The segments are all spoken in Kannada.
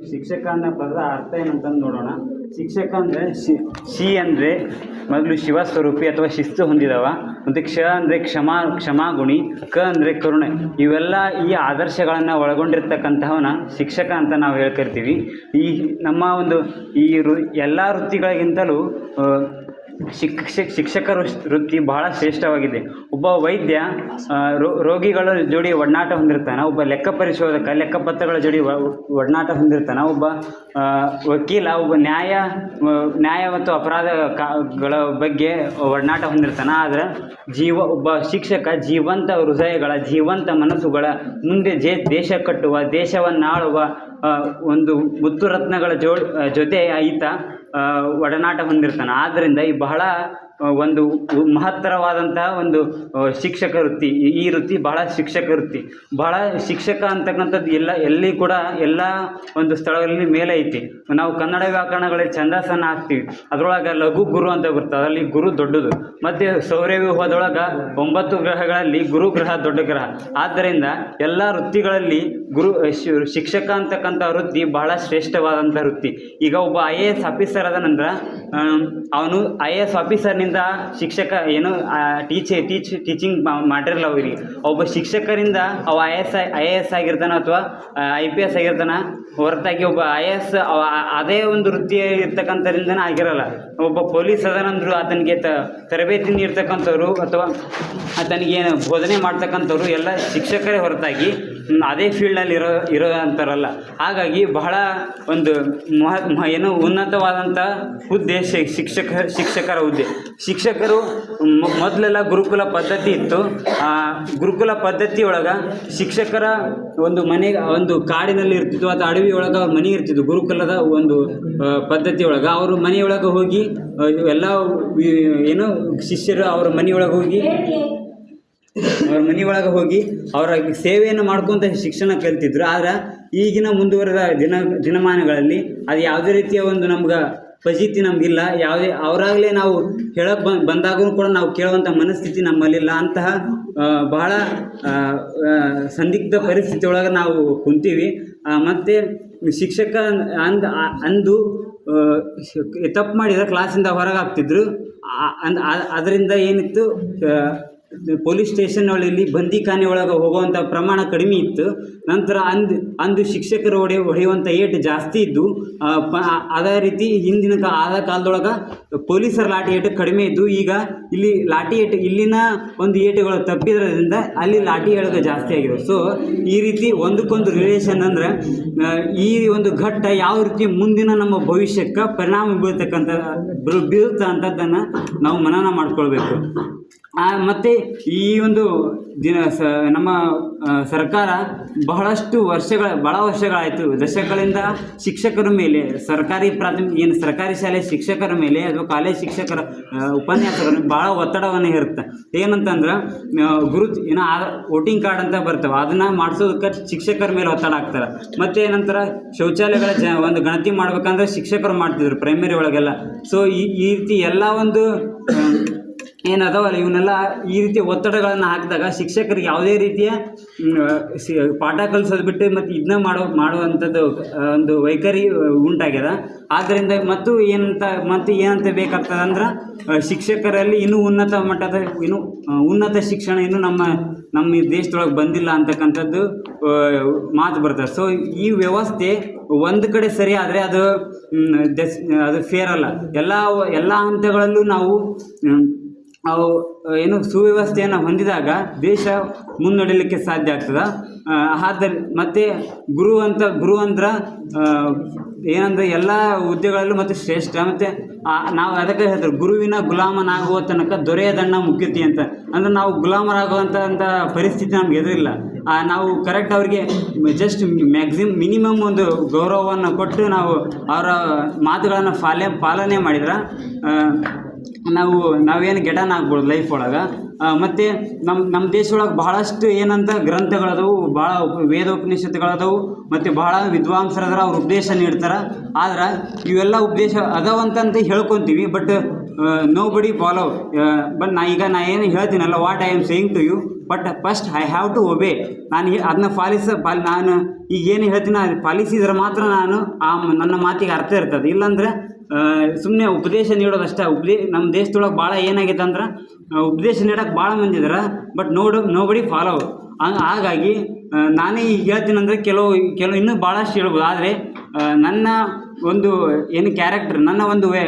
ಶಿಕ್ಷಕ ಅನ್ನೋ ಪದದ ಅರ್ಥ ಏನಂತಂದು ನೋಡೋಣ. ಶಿಕ್ಷಕ ಅಂದರೆ ಶಿ ಶಿ ಅಂದರೆ ಮೊದಲು ಶಿವ ಸ್ವರೂಪಿ ಅಥವಾ ಶಿಸ್ತು ಹೊಂದಿದವ. ಮತ್ತು ಕ್ಷ ಅಂದರೆ ಕ್ಷಮಾ, ಕ್ಷಮಾಗುಣಿ, ಕ ಅಂದರೆ ಕರುಣೆ. ಇವೆಲ್ಲ ಈ ಆದರ್ಶಗಳನ್ನು ಒಳಗೊಂಡಿರ್ತಕ್ಕಂತಹವನ್ನ ಶಿಕ್ಷಕ ಅಂತ ನಾವು ಹೇಳ್ಕರ್ತೀವಿ. ಈ ನಮ್ಮ ಒಂದು ಈ ವೃ ಎಲ್ಲ ವೃತ್ತಿಗಳಿಗಿಂತಲೂ ಶಿಕ್ಷಕ ವೃತ್ತಿ ಬಹಳ ಶ್ರೇಷ್ಠವಾಗಿದೆ. ಒಬ್ಬ ವೈದ್ಯ ರೋಗಿಗಳ ಜೋಡಿ ಒಡನಾಟ ಹೊಂದಿರ್ತಾನೆ, ಒಬ್ಬ ಲೆಕ್ಕ ಪರಿಶೋಧಕ, ಲೆಕ್ಕಪತ್ರಗಳ ಜೋಡಿ ಒಡನಾಟ ಹೊಂದಿರ್ತಾನೆ, ಒಬ್ಬ ವಕೀಲ, ಒಬ್ಬ ನ್ಯಾಯ ನ್ಯಾಯ ಮತ್ತು ಅಪರಾಧ ಗಳ ಬಗ್ಗೆ ಒಡನಾಟ ಹೊಂದಿರ್ತಾನೆ, ಆದರೆ ಜೀವ, ಒಬ್ಬ ಶಿಕ್ಷಕ ಜೀವಂತ ಹೃದಯಗಳ, ಜೀವಂತ ಮನಸ್ಸುಗಳ ಮುಂದೆ ಜೇ, ದೇಶ ಕಟ್ಟುವ, ದೇಶವನ್ನಾಳುವ ಒಂದು ಮುತ್ತು ರತ್ನಗಳ ಜೋ ಜೊತೆ ಈತ ಒಡನಾಟ ಹೊಂದಿರ್ತಾನೆ. ಆದ್ದರಿಂದ ಈ ಬಹಳ ಒಂದು ಮಹತ್ತರವಾದಂತಹ ಒಂದು ಶಿಕ್ಷಕ ವೃತ್ತಿ. ಈ- ವೃತ್ತಿ ಬಹಳ ಶಿಕ್ಷಕ ವೃತ್ತಿ. ಬಹಳ ಶಿಕ್ಷಕ ಅಂತಕ್ಕಂಥದ್ದು ಎಲ್ಲ, ಎಲ್ಲಿ ಕೂಡ ಎಲ್ಲ ಒಂದು ಸ್ಥಳಗಳಲ್ಲಿ ಮೇಲೆ ಐತಿ. ನಾವು ಕನ್ನಡ ವ್ಯಾಕರಣಗಳಲ್ಲಿ ಛಂದಸ್ಸನ್ನು ಹಾಕ್ತೀವಿ ಅದರೊಳಗೆ ಲಘು ಗುರು ಅಂತ ಬರ್ತದೆ. ಅದರಲ್ಲಿ ಗುರು ದೊಡ್ಡದು. ಮತ್ತು ಸೌರ್ಯವ್ಯೂಹದೊಳಗೆ ಒಂಬತ್ತು ಗ್ರಹಗಳಲ್ಲಿ ಗುರು ಗ್ರಹ, ದೊಡ್ಡ ಗ್ರಹ. ಆದ್ದರಿಂದ ಎಲ್ಲ ವೃತ್ತಿಗಳಲ್ಲಿ ಗುರು ಶಿಕ್ಷಕ ಅಂತಕ್ಕಂಥ ವೃತ್ತಿ ಬಹಳ ಶ್ರೇಷ್ಠವಾದಂಥ ವೃತ್ತಿ. ಈಗ ಒಬ್ಬ ಐ ಎ ಎಸ್ ಆಫೀಸರ್ ಅದನಂದ್ರೆ ಅವನು ಐ ಎ ಎಸ್ ಆಫೀಸರ್ನಿಂದ ಶಿಕ್ಷಕ ಏನು ಟೀಚ್ ಟೀಚ್ ಟೀಚಿಂಗ್ ಮಾಡಿರಲ್ಲ ಅವರಿಗೆ. ಒಬ್ಬ ಶಿಕ್ಷಕರಿಂದ ಅವ I S I A S ಆಗಿರ್ತಾನೆ ಅಥವಾ ಐ ಪಿ ಎಸ್ ಆಗಿರ್ತಾನೆ, ಹೊರತಾಗಿ ಒಬ್ಬ ಐ ಎ ಎಸ್ ಅದೇ ಒಂದು ವೃತ್ತಿ ಇರ್ತಕ್ಕಂಥದ್ರಿಂದನೇ ಆಗಿರಲ್ಲ. ಒಬ್ಬ ಪೊಲೀಸ್ ಅದನಂದ್ರು ಆತನಿಗೆ ತ ತರಬೇತಿ ನೀಡ್ತಕ್ಕಂಥವ್ರು ಅಥವಾ ಆತನಿಗೆ ಬೋಧನೆ ಮಾಡ್ತಕ್ಕಂಥವ್ರು ಎಲ್ಲ ಶಿಕ್ಷಕರೇ ಹೊರತಾಗಿ ಅದೇ ಫೀಲ್ಡ್ನಲ್ಲಿ ಇರೋ ಇರೋ ಅಂತಾರಲ್ಲ. ಹಾಗಾಗಿ ಬಹಳ ಒಂದು ಮಹ ಏನು ಉನ್ನತವಾದಂಥ ಹುದ್ದೆ ಶಿಕ್ಷಕ, ಶಿಕ್ಷಕರ ಹುದ್ದೆ. ಶಿಕ್ಷಕರು ಮೊದಲೆಲ್ಲ ಗುರುಕುಲ ಪದ್ಧತಿ ಇತ್ತು. ಆ, ಗುರುಕುಲ ಪದ್ಧತಿಯೊಳಗೆ ಶಿಕ್ಷಕರ ಒಂದು ಮನೆ, ಒಂದು ಕಾಡಿನಲ್ಲಿ ಇರ್ತಿತ್ತು, ಅಥವಾ ಅಡವಿ ಒಳಗೆ ಮನೆ ಇರ್ತಿತ್ತು, ಗುರುಕುಲದ ಒಂದು ಪದ್ಧತಿಯೊಳಗೆ ಅವರು ಮನೆಯೊಳಗೆ ಹೋಗಿ ಎಲ್ಲ ಏನು ಶಿಷ್ಯರು ಅವ್ರ ಮನೆಯೊಳಗೆ ಹೋಗಿ ಅವ್ರ ಮನೆಯೊಳಗೆ ಹೋಗಿ ಅವರ ಸೇವೆಯನ್ನು ಮಾಡ್ಕೊಂತ ಶಿಕ್ಷಣ ಕಲ್ತಿದ್ರು ಆದ್ರೆ ಈಗಿನ ಮುಂದುವರೆದ ದಿನ, ದಿನಮಾನಗಳಲ್ಲಿ ಅದು ಯಾವುದೇ ರೀತಿಯ ಒಂದು ನಮ್ಗೆ ಫಜೀತಿ ನಮಗಿಲ್ಲ. ಯಾವುದೇ, ಅವರಾಗಲೇ ನಾವು ಹೇಳಕ್ಕೆ ಬಂದ್ ಬಂದಾಗೂ ಕೂಡ ನಾವು ಕೇಳುವಂಥ ಮನಸ್ಥಿತಿ ನಮ್ಮಲ್ಲಿಲ್ಲ. ಅಂತಹ ಬಹಳ ಸಂದಿಗ್ಧ ಪರಿಸ್ಥಿತಿ ಒಳಗೆ ನಾವು ಕುಂತೀವಿ. ಮತ್ತು ಶಿಕ್ಷಕ ಅಂದ ಅಂದು ತಪ್ಪು ಮಾಡಿದ್ರೆ ಕ್ಲಾಸಿಂದ ಹೊರಗೆ ಹಾಕ್ತಿದ್ರು. ಅದರಿಂದ ಏನಿತ್ತು? ಪೊಲೀಸ್ ಸ್ಟೇಷನ್ ಒಳಗೆ ಬಂದಿಖಾನೆ ಒಳಗೆ ಹೋಗುವಂಥ ಪ್ರಮಾಣ ಕಡಿಮೆ ಇತ್ತು. ನಂತರ ಅಂದು ಅಂದು ಶಿಕ್ಷಕರು ಹೊಡೆ ಹೊಡೆಯುವಂಥ ಏಟು ಜಾಸ್ತಿ ಇದ್ದು ಪ ಅದೇ ರೀತಿ ಹಿಂದಿನ ಕಾ, ಆದ ಕಾಲದೊಳಗೆ ಪೊಲೀಸರ ಲಾಠಿ ಏಟು ಕಡಿಮೆ ಇದ್ದು, ಈಗ ಇಲ್ಲಿ ಲಾಠಿ ಏಟು, ಇಲ್ಲಿನ ಒಂದು ಏಟುಗಳು ತಪ್ಪಿದ್ರಿಂದ ಅಲ್ಲಿ ಲಾಠಿ ಏಟು ಜಾಸ್ತಿ ಆಗಿದೆ ಸೊ ಈ ರೀತಿ ಒಂದಕ್ಕೊಂದು ರಿಲೇಷನ್ ಅಂದರೆ ಈ ಒಂದು ಘಟ್ಟ ಯಾವ ರೀತಿ ಮುಂದಿನ ನಮ್ಮ ಭವಿಷ್ಯಕ್ಕೆ ಪರಿಣಾಮ ಬೀಳ್ತಕ್ಕಂಥ ಬೀಳುತ್ತ ಬೀಳ್ತಾ ಅಂಥದ್ದನ್ನು ನಾವು ಮನನ ಮಾಡ್ಕೊಳ್ಬೇಕು. ಮತ್ತು ಈ ಒಂದು ದಿನ ಸ ನಮ್ಮ ಸರ್ಕಾರ ಬಹಳಷ್ಟು ವರ್ಷಗಳ ಭಾಳ ವರ್ಷಗಳಾಯಿತು. ದಶಕಗಳಿಂದ ಶಿಕ್ಷಕರ ಮೇಲೆ ಸರ್ಕಾರಿ ಪ್ರಾಥಮಿಕ ಏನು ಸರ್ಕಾರಿ ಶಾಲೆ ಶಿಕ್ಷಕರ ಮೇಲೆ ಅಥವಾ ಕಾಲೇಜ್ ಶಿಕ್ಷಕರ ಆ, ಉಪನ್ಯಾಸಕರ ಭಾಳ ಒತ್ತಡವನ್ನು ಹೇರುತ್ತೆ. ಏನಂತಂದ್ರೆ ಗುರು ಏನೋ ಆ ವೋಟಿಂಗ್ ಕಾರ್ಡ್ ಅಂತ ಬರ್ತವೆ. ಅದನ್ನು ಮಾಡಿಸೋದಕ್ಕೆ ಶಿಕ್ಷಕರ ಮೇಲೆ ಒತ್ತಡ ಹಾಕ್ತಾರೆ. ಮತ್ತು ಏನಂತಾರೆ ಶೌಚಾಲಯಗಳ ಜ ಒಂದು ಗಣತಿ ಮಾಡ್ಬೇಕಂದ್ರೆ ಶಿಕ್ಷಕರು ಮಾಡ್ತಿದ್ರು ಪ್ರೈಮರಿ ಒಳಗೆಲ್ಲ. ಸೊ ಈ ಈ ರೀತಿ ಎಲ್ಲ ಒಂದು ಆ, ಏನದಾವಲ್ಲ ಇವನ್ನೆಲ್ಲ ಈ ರೀತಿಯ ಒತ್ತಡಗಳನ್ನು ಹಾಕಿದಾಗ ಶಿಕ್ಷಕರಿಗೆ ಯಾವುದೇ ರೀತಿಯ ಸಿ- ಪಾಠ ಕಲಿಸೋದು ಬಿಟ್ಟು ಮತ್ತು ಇದನ್ನ ಮಾಡೋ, ಮಾಡುವಂಥದ್ದು ಒಂದು ವೈಖರಿ ಉಂಟಾಗ್ಯದ. ಆದ್ದರಿಂದ ಮತ್ತು ಏನಂತ ಮತ್ತು ಏನಂತ ಬೇಕಾಗ್ತದೆ ಅಂದ್ರೆ ಶಿಕ್ಷಕರಲ್ಲಿ ಇನ್ನೂ ಉನ್ನತ ಮಟ್ಟದ, ಇನ್ನೂ ಉನ್ನತ ಶಿಕ್ಷಣ ಇನ್ನೂ ನಮ್ಮ ನಮ್ಮ ದೇಶದೊಳಗೆ ಬಂದಿಲ್ಲ ಅಂತಕ್ಕಂಥದ್ದು ಮಾತು ಬರ್ತದೆ. ಸೊ ಈ ವ್ಯವಸ್ಥೆ ಒಂದು ಕಡೆ ಸರಿ ಆದರೆ ಅದು ಅದು ಫೇರ್ ಅಲ್ಲ. ಎಲ್ಲ ಎಲ್ಲ ಹಂತಗಳಲ್ಲೂ ನಾವು ಅವು ಏನು ಸುವ್ಯವಸ್ಥೆಯನ್ನು ಹೊಂದಿದಾಗ ದೇಶ ಮುನ್ನಡೆಯಲಿಕ್ಕೆ ಸಾಧ್ಯ ಆಗ್ತದೆ. ಆದರೆ ಮತ್ತು ಗುರು ಅಂತ ಗುರು ಅಂದ್ರೆ ಏನಂದರೆ ಎಲ್ಲ ಹುದ್ದೆಗಳಲ್ಲೂ ಮತ್ತು ಶ್ರೇಷ್ಠ, ಮತ್ತು ನಾವು ಅದಕ್ಕೆ ಹೇಳ್ತಾರೆ ಗುರುವಿನ ಗುಲಾಮನಾಗುವ ತನಕ ದೊರೆಯದಣ್ಣ ಮುಖ್ಯತೆ ಅಂತ. ಅಂದ್ರೆ ನಾವು ಗುಲಾಮರಾಗುವಂಥ ಅಂತ ಪರಿಸ್ಥಿತಿ ನಮ್ಗೆ ಎದುರಿಲ್ಲ. ನಾವು ಕರೆಕ್ಟ್ ಅವರಿಗೆ ಜಸ್ಟ್ ಮ್ಯಾಕ್ಸಿಮ್ ಮಿನಿಮಮ್ ಒಂದು ಗೌರವವನ್ನು ಕೊಟ್ಟು ನಾವು ಅವರ ಮಾತುಗಳನ್ನು ಪಾಲನೆ ಪಾಲನೆ ಮಾಡಿದ್ರೆ ನಾವು, ನಾವೇನು ಗೆಡನ್ ಆಗ್ಬೋದು ಲೈಫ್ ಒಳಗೆ. ಮತ್ತು ನಮ್ಮ ನಮ್ಮ ದೇಶದೊಳಗೆ ಬಹಳಷ್ಟು ಏನಂತ ಗ್ರಂಥಗಳದವು ಭಾಳ ವೇದೋಪನಿಷತ್ತುಗಳದವು ಮತ್ತು ಭಾಳ ವಿದ್ವಾಂಸರದಾರ ಅವ್ರು ಉಪದೇಶ ನೀಡ್ತಾರೆ. ಆದ್ರೆ ಇವೆಲ್ಲ ಉಪದೇಶ ಅದಾವಂತಂತ ಹೇಳ್ಕೊತೀವಿ but nobody follow but ನಾ ಈಗ ನಾ ಏನು ಹೇಳ್ತೀನಲ್ಲ what I am saying to you but first I have to obey ನಾನು ಅದನ್ನ ಪಾಲಿಸ, ಪಾಲ್, ನಾನು ಈಗ ಏನು ಹೇಳ್ತೀನಿ ಅದು ಪಾಲಿಸಿದ್ರೆ ಮಾತ್ರ ನಾನು ಆ ನನ್ನ ಮಾತಿಗೆ ಅರ್ಥ ಇರ್ತದೆ. ಇಲ್ಲಾಂದ್ರೆ ಸುಮ್ಮನೆ ಉಪದೇಶ ನೀಡೋದಷ್ಟೇ. ಉಪದೇ ನಮ್ಮ ದೇಶದೊಳಗೆ ಭಾಳ ಏನಾಗೈತೆ ಅಂದ್ರೆ ಉಪದೇಶ ನೀಡೋಕೆ ಭಾಳ ಮಂದಿ ಇದಾರೆ ಬಟ್ ನೋಡು ನೋ ಬಡಿ ಫಾಲೋ ಹಾಗಾಗಿ ನಾನೇ ಈಗ ಹೇಳ್ತೀನಿ ಅಂದರೆ ಕೆಲವು ಕೆಲವು ಇನ್ನೂ ಭಾಳಷ್ಟು ಹೇಳ್ಬೋದು. ಆದರೆ ನನ್ನ ಒಂದು ಏನು ಕ್ಯಾರೆಕ್ಟರ್ ನನ್ನ ಒಂದು ವೇ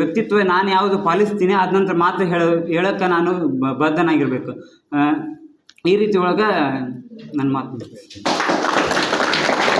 ವ್ಯಕ್ತಿತ್ವ ನಾನು ಯಾವುದು ಪಾಲಿಸ್ತೀನಿ, ಅದ ನಂತರ ಮಾತ್ರ ಹೇಳೋ ಹೇಳೋಕ್ಕೆ ನಾನು ಬದ್ಧನಾಗಿರಬೇಕು ಈ ರೀತಿ ಒಳಗೆ ನನ್ನ ಮಾತು.